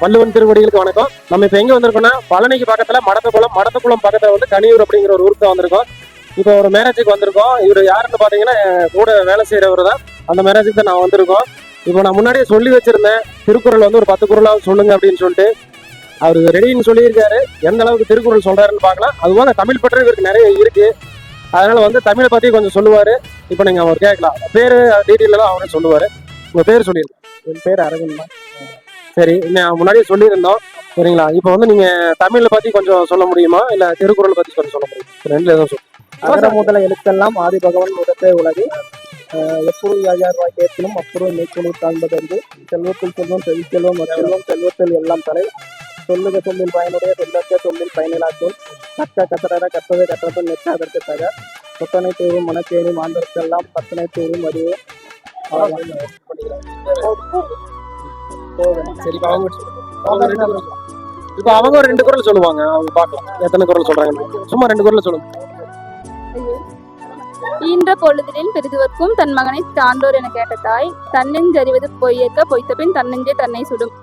வள்ளுவன் திருவடிகளுக்கு வணக்கம். நம்ம இப்போ எங்கே வந்திருக்கோம்னா பழனிக்கு பக்கத்தில் மடத்தக்குளம் மடத்தக்குளம் பக்கத்தில் வந்து கனியூர் அப்படிங்கிற ஒரு ஊருக்கு வந்திருக்கோம். இப்போ ஒரு மேரேஜுக்கு வந்திருக்கோம். இவர் யாருன்னு பார்த்தீங்கன்னா கூட வேலை செய்கிறவர் தான். அந்த மேரேஜுக்கு தான் நான் வந்திருக்கோம். இப்போ நான் முன்னாடியே சொல்லி வச்சிருந்தேன். திருக்குறள் வந்து ஒரு பத்து குரலாக சொல்லுங்க அப்படின்னு சொல்லிட்டு. அவர் ரெடின்னு சொல்லியிருக்காரு. எந்த அளவுக்கு திருக்குறள் சொல்கிறாருன்னு பார்க்கலாம் அதுபோல தமிழ் பற்றி இவருக்கு நிறைய இருக்கு. அதனால வந்து தமிழை பற்றி கொஞ்சம் சொல்லுவார். இப்போ நீங்கள் அவர் கேட்கலாம். பேர் டீட்டெயிலெலாம் அவரே சொல்லுவார். உங்கள் பேர் சொல்லியிருக்கேன் என் பேர் அரவிந்த் தான். சரி முன்னாடியே சொல்லியிருந்தோம். சரிங்களா? இப்போ வந்து நீங்க தமிழை பத்தி கொஞ்சம் சொல்ல முடியுமா? இல்ல திருக்குறள் பத்தி கொஞ்சம் சொல்ல முடியுமா? ரெண்டுல ஏதோ சொல்லுங்க அகர முதல எழுத்தெல்லாம் ஆதி பகவான் முதற்றே உலகு. அஹ் எப்பொருள் யார் வாக்கியத்திலும் அப்பொருள் மெய்ப்பொருள் காண்பதற்கு செல்வத்தில் செல்வம் செவிச்செல்வம் செல்வம் செல்வத்தில் எல்லாம் தலை. சொல்லுக சொல்லில் பயனுடைய சொல்லற்க சொல்லில் பயனிலாக்கும். கற்க கசடர கற்பதை கற்றது நெற்ற அதற்கு தக. சொத்தனை தூரும் மனச்சேனி மாந்தருக்கெல்லாம் பத்தனை தூரும் அறிவு சரி இப்போ அவங்க அவங்க ரெண்டு குரல் சொல்லுங்க. இப்போ அவங்க ஒரு ரெண்டு குரல் சொல்லுவாங்க. அவங்க பார்க்கலாம் எத்தனை குரல் சொல்றாங்க? சும்மா ரெண்டு குரல் சொல்லுங்க. ஈன்ற பொழுதினில் பெரிதுவர்க்கும் தன் மகனை சான்றோர் என கேட்ட தாய் தன்னெஞ்சறிவது பொய்யக்க பொய்த்த பின் தன்னெஞ்சே தன்னை சுடும்.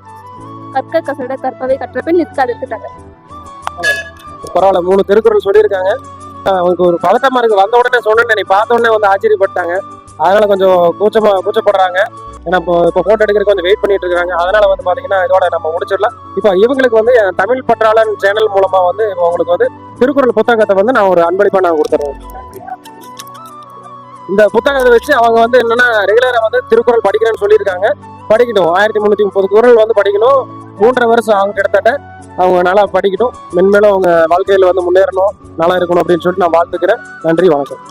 கற்க கசட கற்பவை கற்றபின் நிற்க அதற்கு தக பரவாயில்ல. மூணு திருக்குறள் சொல்லியிருக்காங்க. அவங்களுக்கு ஒரு பதட்டமா இருக்கு. வந்த உடனே சொன்னேன் நீ பார்த்த உடனே வந்து ஆச்சரியப்பட்டாங்க. அதனால கொஞ்சம் கூச்சமா கூச்சப்படுறாங்க. ஏன்னா இப்போ இப்போ போட்டோ எடுக்கிறதுக்கு கொஞ்சம் வெயிட் பண்ணிட்டு இருக்காங்க. அதனால வந்து பாத்தீங்கன்னா இதோட நம்ம முடிச்சிடலாம். இப்போ இவங்களுக்கு வந்து தமிழ் பற்றாளன் சேனல் மூலமா வந்து இப்போ உங்களுக்கு வந்து திருக்குறள் புத்தகத்தை வந்து நான் ஒரு அன்பளிப்பா நான் கொடுத்துறேன். இந்த புத்தகத்தை வச்சு அவங்க வந்து என்னன்னா ரெகுலரா வந்து திருக்குறள் படிக்கிறேன்னு சொல்லியிருக்காங்க. படிக்கணும் ஆயிரத்தி முந்நூற்றி முப்பது குறள் வந்து படிக்கணும். மூன்றரை வருஷம் அவங்க கிட்டத்தட்ட. அவங்க நல்லா படிக்கட்டும். மென்மேலும் அவங்க வாழ்க்கையில் வந்து முன்னேறணும். நல்லா இருக்கணும் அப்படின்னு சொல்லிட்டு நான் வாழ்த்துக்கிறேன். நன்றி வணக்கம்.